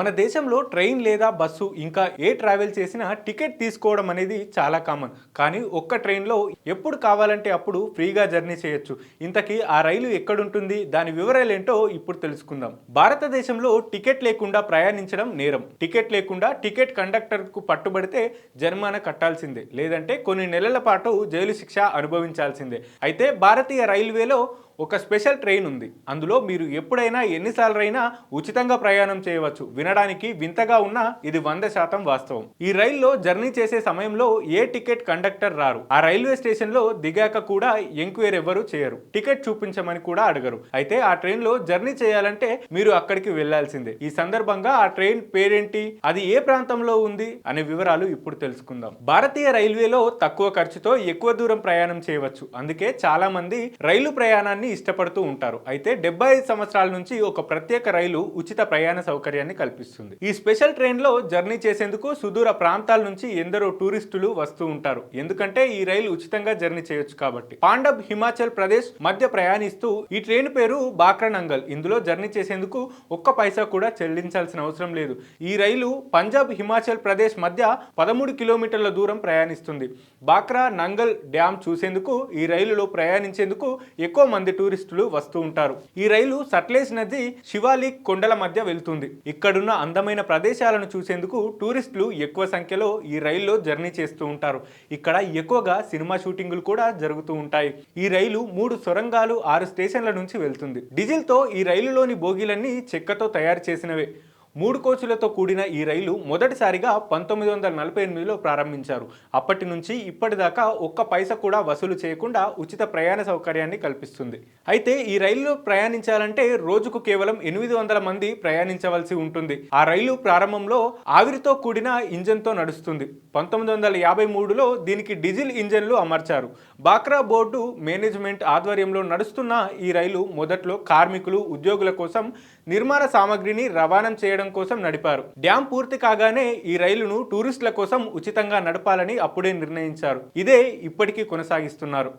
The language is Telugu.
మన దేశంలో ట్రైన్ లేదా బస్సు ఇంకా ఏ ట్రావెల్ చేసినా టికెట్ తీసుకోవడం అనేది చాలా కామన్. కానీ ఒక్క ట్రైన్లో ఎప్పుడు కావాలంటే అప్పుడు ఫ్రీగా జర్నీ చేయొచ్చు. ఇంతకీ ఆ రైలు ఎక్కడుంటుంది? దాని వివరాలు ఏంటో ఇప్పుడు తెలుసుకుందాం. భారతదేశంలో టికెట్ లేకుండా ప్రయాణించడం నేరం. టికెట్ లేకుండా టికెట్ కండక్టర్కు పట్టుబడితే జరిమానా కట్టాల్సిందే. లేదంటే కొన్ని నెలల పాటు జైలు శిక్ష అనుభవించాల్సిందే. అయితే భారతీయ రైల్వేలో ఒక స్పెషల్ ట్రైన్ ఉంది. అందులో మీరు ఎప్పుడైనా ఎన్నిసార్లు అయినా ఉచితంగా ప్రయాణం చేయవచ్చు. వినడానికి వింతగా ఉన్నా ఇది వంద శాతం వాస్తవం. ఈ రైల్లో జర్నీ చేసే సమయంలో ఏ టికెట్ కండక్టర్ రారు? ఆ రైల్వే స్టేషన్లో దిగాక కూడా ఎంక్వైరీ ఎవ్వరూ చేయరు. టికెట్ చూపించమని కూడా అడగరు. అయితే ఆ ట్రైన్లో జర్నీ చేయాలంటే మీరు అక్కడికి వెళ్ళాల్సిందే. ఈ సందర్భంగా ఆ ట్రైన్ పేరేంటి? అది ఏ ప్రాంతంలో ఉంది? అనే వివరాలు ఇప్పుడు తెలుసుకుందాం. భారతీయ రైల్వేలో తక్కువ ఖర్చుతో ఎక్కువ దూరం ప్రయాణం చేయవచ్చు. అందుకే చాలా మంది రైలు ప్రయాణాన్ని ఇష్టపడుతూ ఉంటారు. అయితే డెబ్బై ఐదు సంవత్సరాల నుంచి ఒక ప్రత్యేక రైలు ఉచిత ప్రయాణ సౌకర్యాన్ని కల్పిస్తుంది. ఈ స్పెషల్ ట్రైన్లో జర్నీ చేసేందుకు సుదూర ప్రాంతాల నుంచి ఎందరో టూరిస్టులు వస్తూ ఉంటారు. ఎందుకంటే ఈ రైలు ఉచితంగా జర్నీ చేయొచ్చు కాబట్టి. పాండబ్ హిమాచల్ ప్రదేశ్ మధ్య ప్రయాణిస్తూ ఈ ట్రైన్ పేరు బాక్రనంగల్ ఇందులో జర్నీ చేసేందుకు ఒక్క పైసా కూడా చెల్లించాల్సిన అవసరం లేదు. ఈ రైలు పంజాబ్ హిమాచల్ ప్రదేశ్ మధ్య పదమూడు కిలోమీటర్ల దూరం ప్రయాణిస్తుంది. బాక్రా నంగల్ డ్యామ్ చూసేందుకు ఈ రైలులో ప్రయాణించేందుకు ఎక్కువ మంది టూరిస్టులు వస్తూ ఉంటారు. ఈ రైలు సట్లేజ్ నది శివాలిక్ కొండల మధ్య వెళ్తుంది. ఇక్కడున్న అందమైన ప్రదేశాలను చూసేందుకు టూరిస్టులు ఎక్కువ సంఖ్యలో ఈ రైల్లో జర్నీ చేస్తూ ఉంటారు. ఇక్కడ ఎక్కువగా సినిమా షూటింగులు కూడా జరుగుతూ ఉంటాయి. ఈ రైలు మూడు సొరంగాలు ఆరు స్టేషన్ల నుంచి వెళ్తుంది. డీజిల్తో ఈ రైలులోని బోగీలన్నీ చెక్కతో తయారు చేసినవే. మూడు కోచులతో కూడిన ఈ రైలు మొదటిసారిగా పంతొమ్మిది వందల నలభై ఎనిమిదిలో ప్రారంభించారు. అప్పటి నుంచి ఇప్పటిదాకా ఒక్క పైసా కూడా వసూలు చేయకుండా ఉచిత ప్రయాణ సౌకర్యాన్ని కల్పిస్తుంది. అయితే ఈ రైలులో ప్రయాణించాలంటే రోజుకు కేవలం ఎనిమిది వందల మంది ప్రయాణించవలసి ఉంటుంది. ఆ రైలు ప్రారంభంలో ఆవిరితో కూడిన ఇంజన్తో నడుస్తుంది. పంతొమ్మిది వందల యాభై మూడులో దీనికి డీజిల్ ఇంజన్లు అమర్చారు. బాక్రా బోర్డు మేనేజ్మెంట్ ఆధ్వర్యంలో నడుస్తున్న ఈ రైలు మొదట్లో కార్మికులు ఉద్యోగుల కోసం నిర్మాణ సామాగ్రిని రవాణా చేయడం చేయడం కోసం నడిపారు. డ్యాం పూర్తి కాగానే ఈ రైలును టూరిస్టుల కోసం ఉచితంగా నడపాలని అప్పుడే నిర్ణయించారు. ఇదే ఇప్పటికీ కొనసాగిస్తున్నారు.